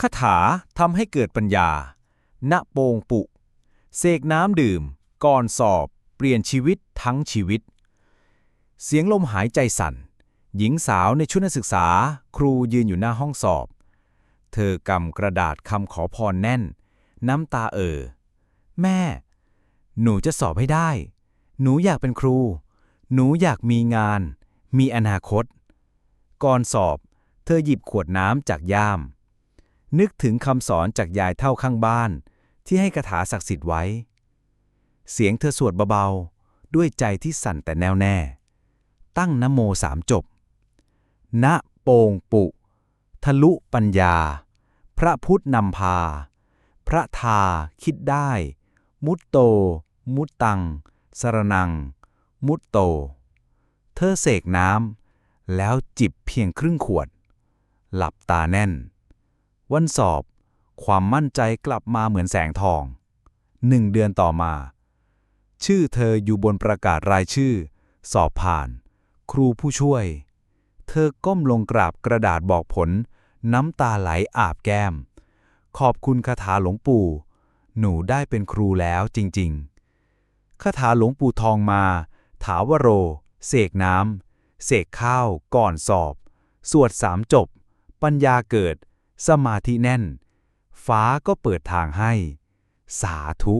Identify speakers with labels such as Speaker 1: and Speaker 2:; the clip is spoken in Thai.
Speaker 1: คาถาทำให้เกิดปัญญา ณโปงปุ เสกน้ำดื่ม ก่อนสอบ เปลี่ยนชีวิตทั้งชีวิต เสียงลมหายใจสั่น หญิงสาวในชุดนักศึกษา ครูยืนอยู่หน้าห้องสอบ เธอกำกระดาษคำขอพรแน่น น้ำตาเอ่อ แม่ หนูจะสอบให้ได้ หนูอยากเป็นครู หนูอยากมีงาน มีอนาคต ก่อนสอบ เธอหยิบขวดน้ำจากย่าม นึกถึงคำสอนจากยายเท่าข้างบ้าน ที่ให้คาถาศักดิ์สิทธิ์ไว้ เสียงเธอสวดเบาๆ ด้วยใจที่สั่นแต่แน่วแน่ ตั้งนโมสามจบ ณโปงปุ ทะลุปัญญา พระพุทธนำพา พระทาคิดได้ มุตโต มุตตัง สรนัง มุตโต เธอเสกน้ำแล้วจิบเพียงครึ่งขวด หลับตาแน่น วันสอบ ความมั่นใจกลับมาเหมือนแสงทอง หนึ่งเดือนต่อมา ชื่อเธออยู่บนประกาศรายชื่อ สอบผ่าน ครูผู้ช่วย เธอก้มลงกราบกระดาษบอกผล น้ำตาไหลอาบแก้ม ขอบคุณคาถาหลวงปู่ หนูได้เป็นครูแล้วจริง ๆ คาถาหลวงปู่ทองมา ถาวโร เสกน้ำเสกข้าวก่อนสอบ สวดสามจบ ปัญญาเกิด สมาธิแน่น ฟ้าก็เปิดทางให้ สาธุ